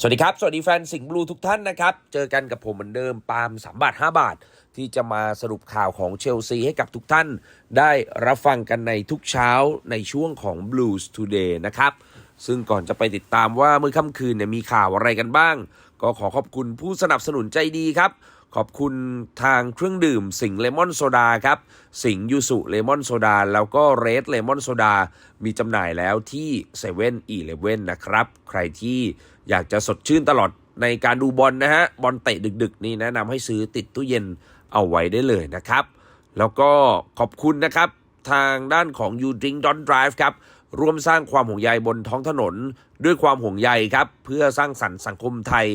สวัสดีครับ สวัสดีแฟนสิงห์บลูทุกท่านนะครับ เจอกันกับผมเหมือนเดิมปาล์มสามบาทห้าบาท ที่จะมาสรุปข่าวของเชลซีให้กับทุกท่าน ได้รับฟังกันในทุกเช้าในช่วงของ Blues Today นะครับ ซึ่งก่อนจะไปติดตามว่าเมื่อค่ำคืนเนี่ยมีข่าวอะไรกันบ้าง ก็ขอขอบคุณผู้สนับสนุนใจดีครับ ขอบคุณทางเครื่องดื่มสิงเลมอนโซดาครับ สิงยูสุเลมอนโซดาแล้วก็เรดเลมอนโซดามีจำหน่ายแล้วที่7 e เ e ่ e อนะครับ ใครที่อยากจะสดชื่นตลอดในการดูบอลนะฮะ บอลเตะดึกๆ นี่แนะนำให้ซื้อติดตู้เย็นเอาไว้ได้เลยนะครับ แล้วก็ขอบคุณนะครับ ทางด้านของ You Drink Don't Drive ครับร่วมสร้างความห่วงใยบนท้องถนน ด้วยความห่วงใยครับ เพื่อสร้างสรรค์สังคมไทย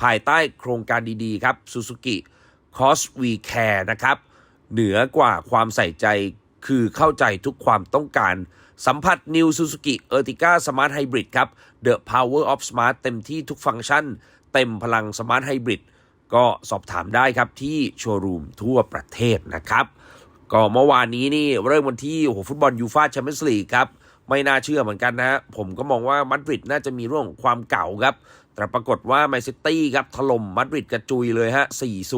ภายใต้โครงการดีๆ ครับซูซูกิ Cause We Care นะครับ เหนือกว่าความใส่ใจคือเข้าใจทุกความต้องการ สัมผัส New Suzuki Ertiga Smart Hybrid ครับ The Power of Smart เต็มที่ทุกฟังก์ชัน เต็มพลัง Smart Hybrid ก็สอบถามได้ครับที่โชว์รูมทั่วประเทศนะครับ ก็เมื่อวานนี้นี่เริ่มวันที่โอ้โหฟุตบอลยูฟาแชมเปี้ยนส์ลีกครับ ไม่น่าเชื่อเหมือนกันนะฮะผมก็มองว่ามาดริดน่าจะมีเรื่องของความเก่าครับ แต่ปรากฏว่าแมนซิตี้ครับถล่มมาดริดกระจุยเลยฮะ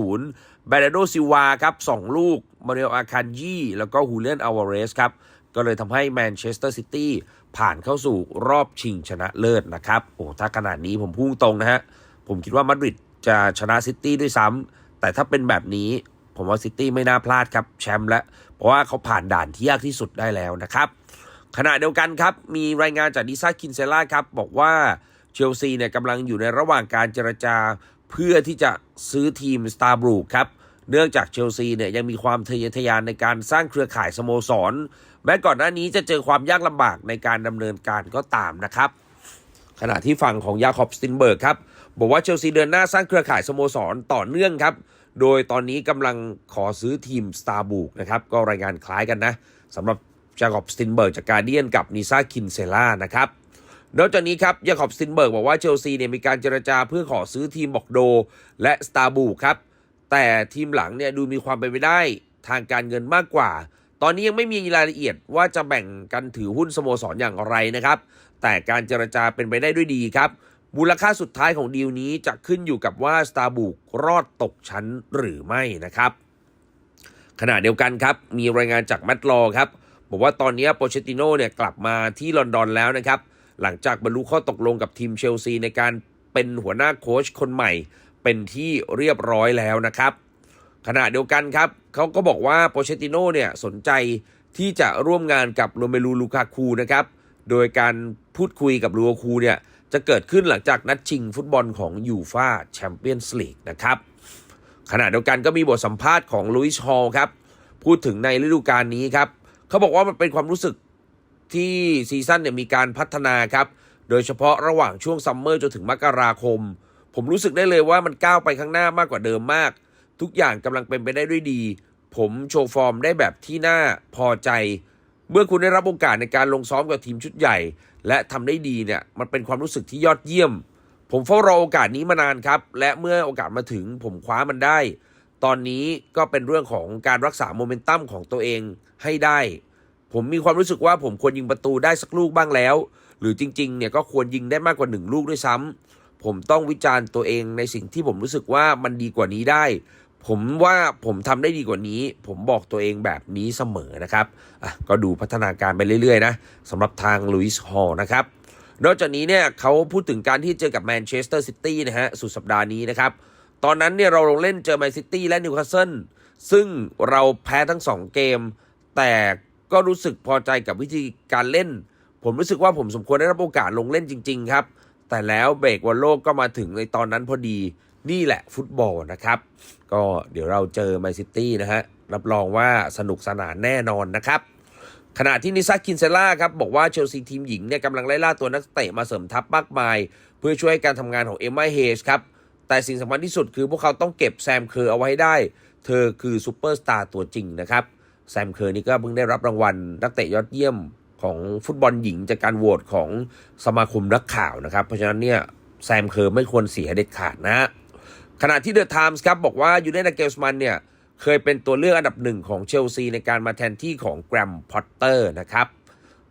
4-0แบรโดซิวาครับ2ลูก มาเรลอาคันยี่ แล้วก็ฮูเลียนอาวาเรสครับ ก็เลยทำให้แมนเชสเตอร์ซิตี้ผ่านเข้าสู่รอบชิงชนะเลิศนะครับ โอ้ถ้าขนาดนี้ผมพุ่งตรงนะฮะ ผมคิดว่ามาดริดจะชนะซิตี้ด้วยซ้ำแต่ถ้าเป็นแบบนี้ผมว่าซิตี้ไม่น่าพลาดครับแชมป์แล้ว เพราะว่าเขาผ่านด่านที่ยากที่สุดได้แล้วนะครับขณะเดียวกันครับ มีรายงานจากดิซ่าคินเซล่าครับ บอกว่า เชลซีเนี่ยกำลังอยู่ในระหว่างการเจรจาเพื่อที่จะซื้อทีมสตาร์บรูครับ เนื่องจากเชลซีเนี่ยยังมีความทะเยอทะยานในการสร้างเครือข่ายสโมสร แม้ก่อนหน้านี้จะเจอความยากลำบากในการดำเนินการก็ตามนะครับ ขณะที่ฝั่งของยาคอบสตินเบิร์กครับ บอกว่าเชลซีเดินหน้าสร้างเครือข่ายสโมสรต่อเนื่องครับโดยตอนนี้กำลังขอซื้อทีมสตาร์บุกนะครับ ก็รายงานคล้ายกันนะสำหรับยาคอบสตินเบิร์กจากการเดียนกับนิซาคินเซล่านะครับ นอกจากนี้ครับยาคอบสตินเบิร์กบอกว่าเชลซีเนี่ยมีการเจรจาเพื่อขอซื้อทีมบอกโด และสตาร์บูครับ แต่ทีมหลังเนี่ยดูมีความเป็นไปได้ทางการเงินมากกว่า ตอนนี้ยังไม่มีรายละเอียดว่าจะแบ่งกันถือหุ้นสโมสรอย่างไรนะครับ แต่การเจรจาเป็นไปได้ด้วยดีครับ มูลค่าสุดท้ายของดีลนี้จะขึ้นอยู่กับว่าสตาร์บุกรอดตกชั้นหรือไม่นะครับ ขณะเดียวกันครับ มีรายงานจากแมตต์ลอครับบอกว่าตอนนี้โปเชติโน่เนี่ยกลับมาที่ลอนดอนแล้วนะครับ หลังจากบรรลุข้อตกลงกับทีมเชลซีในการเป็นหัวหน้าโค้ชคนใหม่เป็นที่เรียบร้อยแล้วนะครับ ขณะเดียวกันครับเขาก็บอกว่าโปเชติโน่เนี่ยสนใจที่จะร่วมงานกับโรเมลูลูคาคูนะครับโดยการพูดคุยกับลูคาคูเนี่ยจะเกิดขึ้นหลังจากนัดชิงฟุตบอลของยูฟาแชมเปี้ยนส์ลีกนะครับขณะเดียวกันก็มีบทสัมภาษณ์ของลุยส์ฮอลครับพูดถึงในฤดูกาลนี้ครับเขาบอกว่ามันเป็นความรู้สึก ที่ซีซั่นเนี่ยมีการพัฒนาครับ โดยเฉพาะระหว่างช่วงซัมเมอร์จนถึงมกราคม ผมรู้สึกได้เลยว่ามันก้าวไปข้างหน้ามากกว่าเดิมมาก ทุกอย่างกำลังเป็นไปได้ด้วยดี ผมโชว์ฟอร์มได้แบบที่น่าพอใจ เมื่อคุณได้รับโอกาสในการลงซ้อมกับทีมชุดใหญ่ และทำได้ดีเนี่ยมันเป็นความรู้สึกที่ยอดเยี่ยม ผมเฝ้ารอโอกาสนี้มานานครับ และเมื่อโอกาสมาถึงผมคว้ามันได้ ตอนนี้ก็เป็นเรื่องของการรักษาโมเมนตัมของตัวเองให้ได้ ผมมีความรู้สึกว่าผมควรยิงประตูได้สักลูกบ้างแล้ว หรือจริงๆ เนี่ยก็ควรยิงได้มากกว่าหนึ่งลูกด้วยซ้ำผมต้องวิจารณ์ตัวเองในสิ่งที่ผมรู้สึกว่ามันดีกว่านี้ได้ ผมว่าผมทำได้ดีกว่านี้ ผมบอกตัวเองแบบนี้เสมอนะครับอะก็ดูพัฒนาการไปเรื่อยๆนะสำหรับทางลุยส์ฮอลนะครับนอกจากนี้เนี่ยเขาพูดถึงการที่เจอกับแมนเชสเตอร์ซิตี้นะฮะสุดสัปดาห์นี้นะครับ ตอนนั้นเนี่ยเราลงเล่นเจอแมนซิตี้และนิวคาสเซิลซึ่งเราแพ้ทั้ง 2 เกม แต่ ก็รู้สึกพอใจกับวิธีการเล่น ผมรู้สึกว่าผมสมควรได้รับโอกาสลงเล่นจริง ๆ ครับ แต่แล้วเบรกวันโลกก็มาถึงในตอนนั้นพอดีนี่แหละฟุตบอลนะครับ ก็เดี๋ยวเราเจอแมนซิตี้นะฮะรับรองว่าสนุกสนานแน่นอนนะครับ ขณะที่นิซาคินเซล่าครับ บอกว่าเชลซีทีมหญิงเนี่ยกำลังไล่ล่าตัวนักเตะมาเสริมทัพมากมาย เพื่อช่วยการทำงานของเอมมาเฮสครับ แต่สิ่งสำคัญที่สุดคือพวกเขาต้องเก็บแซมเคอร์เอาไว้ให้ได้ เธอคือซูเปอร์สตาร์ตัวจริงนะครับ แซมเคอร์นี่ก็เพิ่งได้รับรางวัลนักเตะยอดเยี่ยมของฟุตบอลหญิงจากการโหวตของสมาคมนักข่าวนะครับ เพราะฉะนั้นเนี่ยแซมเคอร์ไม่ควรเสียเด็ดขาดนะขณะที่เดอะไทมส์ครับบอกว่ายูเนเกลสมันเนี่ยเคยเป็นตัวเลือกอันดับหนึ่งของเชลซีในการมาแทนที่ของแกรมพอตเตอร์นะครับ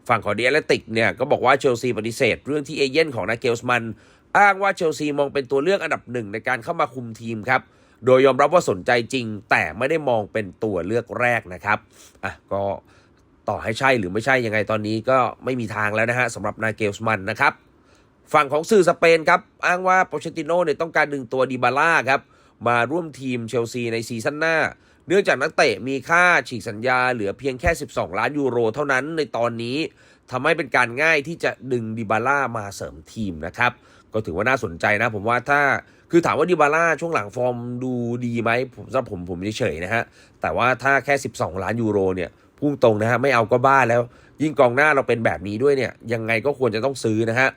ฝั่งของเดียเลติกเนี่ยก็บอกว่าเชลซีปฏิเสธ เรื่องที่เอเย่นของนาเกลสมันอ้างว่าเชลซีมองเป็นตัวเลือกอันดับหนึ่งในการเข้ามาคุมทีมครับ โดยยอมรับว่าสนใจจริง แต่ไม่ได้มองเป็นตัวเลือกแรกนะครับอะก็ต่อให้ใช่หรือไม่ใช่ยังไงตอนนี้ก็ไม่มีทางแล้วนะฮะสำหรับนาเกลส์มันนะครับฝั่งของสื่อสเปนครับ อ้างว่าโปเชติโน่เนี่ยต้องการดึงตัวดิบาล่าครับมาร่วมทีมเชลซีในซีซั่นหน้า เนื่องจากนักเตะมีค่าฉีกสัญญาเหลือเพียงแค่ 12 ล้านยูโรเท่านั้นในตอนนี้ทำให้เป็นการง่ายที่จะดึงดิบาล่ามาเสริมทีมนะครับ ก็ถือว่าน่าสนใจนะผมว่าถ้า คือถามว่าดิบาล่าช่วงหลังฟอร์มดูดีไหมผมสำหรับผมผมเฉยๆนะฮะ แต่ว่าถ้าแค่ 12 ล้านยูโรเนี่ยพุ่งตรงนะฮะ ไม่เอาก็บ้าแล้ว ยิ่งกองหน้าเราเป็นแบบนี้ด้วยเนี่ย ยังไงก็ควรจะต้องซื้อนะฮะ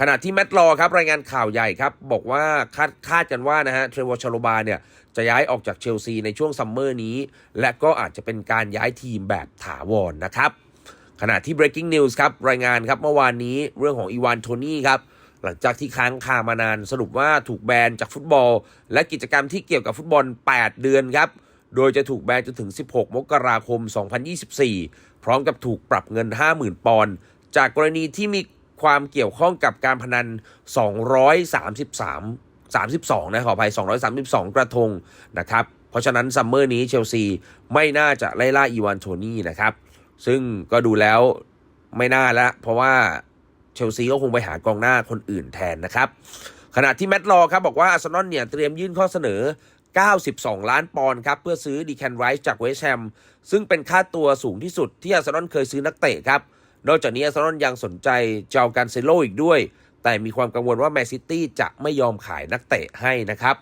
ขณะที่แมตต์ลอครับรายงานข่าวใหญ่ครับ บอกว่าคาดคาดกันว่านะฮะเทรเวอร์ชาโลบาเนี่ยจะย้ายออกจากเชลซีในช่วงซัมเมอร์นี้ และก็อาจจะเป็นการย้ายทีมแบบถาวรนะครับขณะที่ breaking news ครับรายงานครับเมื่อวานนี้เรื่องของอีวานโทนี่ครับ หลังจากที่ค้างคามานานสรุปว่าถูกแบนจากฟุตบอล และกิจกรรมที่เกี่ยวกับฟุตบอล 8 เดือนครับ โดยจะถูกแบนจนถึง 16 มกราคม 2024 พร้อมกับถูกปรับเงิน 50,000 ปอนด์จากกรณีที่มีความเกี่ยวข้องกับการพนัน 233 32 นะขออภัย 232 กระทงนะครับ เพราะฉะนั้นซัมเมอร์นี้เชลซีไม่น่าจะไล่ล่าอีวานโทนี่นะครับ ซึ่งก็ดูแล้วไม่น่าละเพราะว่า เชลซีก็คงไปหากองหน้าคนอื่นแทนนะครับ ขณะที่แมตต์ลอครับบอกว่าอาร์เซนอลเนี่ยเตรียมยื่นข้อเสนอ 92 ล้านปอนด์ครับ เพื่อซื้อดีแคนไรส์จากเวสต์แฮมซึ่งเป็นค่าตัวสูงที่สุดที่อาร์เซนอลเคยซื้อนักเตะครับ นอกจากนี้อาร์เซนอลยังสนใจเจ้ากันเซโลอีกด้วย แต่มีความกังวลว่าแมนซิตี้จะไม่ยอมขายนักเตะให้นะครับ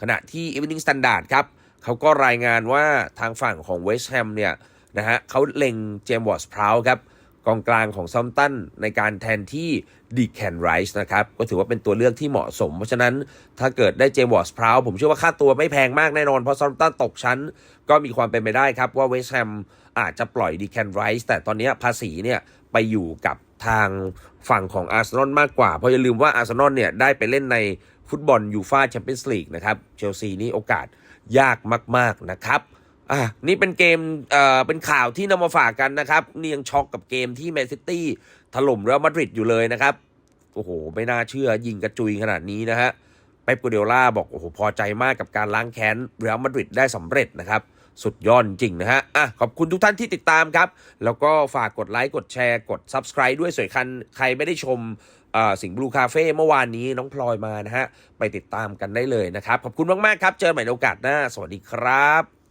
ขณะที่ Evening Standard ครับเขาก็รายงานว่าทางฝั่งของเวสต์แฮมเนี่ยนะฮะเขาเล็งเจมส์วอร์สพราวครับ กองกลางของซัมตันในการแทนที่ดีแคนไรส์นะครับ ก็ถือว่าเป็นตัวเลือกที่เหมาะสม เพราะฉะนั้นถ้าเกิดได้เจมส์วอร์สพราวผมเชื่อว่าค่าตัวไม่แพงมากแน่นอน เพราะซัมตันตกชั้น ก็มีความเป็นไปได้ครับว่าเวสแฮมอาจจะปล่อยดีแคนไรส์แต่ตอนนี้ภาษีเนี่ยไปอยู่กับทางฝั่งของอาร์เซนอลมากกว่า เพราะอย่าลืมว่าอาร์เซนอลเนี่ยได้ไปเล่นในฟุตบอลยูฟาแชมเปี้ยนส์ลีกนะครับเชลซีนี่โอกาสยากมาก ๆ นะครับ อะนี่เป็นเกมเอ่อเป็นข่าวที่นำมาฝากกันนะครับนี่ยังช็อกกับเกมที่แมนซิตี้ถล่มเรอัลมาดริดอยู่เลยนะครับ โอ้โห ไม่น่าเชื่อยิงกระจุยขนาดนี้นะฮะเป๊ปกัวเดล่าบอกโอ้โหพอใจมากกับการล้างแค้นเรอัลมาดริดได้สำเร็จนะครับสุดยอดจริงนะฮะ อะ ขอบคุณทุกท่านที่ติดตามครับ แล้วก็ฝากกดไลค์ กดแชร์ กด Subscribe ด้วยสวนคัน ใครไม่ได้ชมสิงห์บลูคาเฟ่เมื่อวานนี้น้องพลอยมานะฮะ ไปติดตามกันได้เลยนะครับ ขอบคุณมาก ๆ ครับ เจอใหม่ในโอกาสหน้า สวัสดีครับ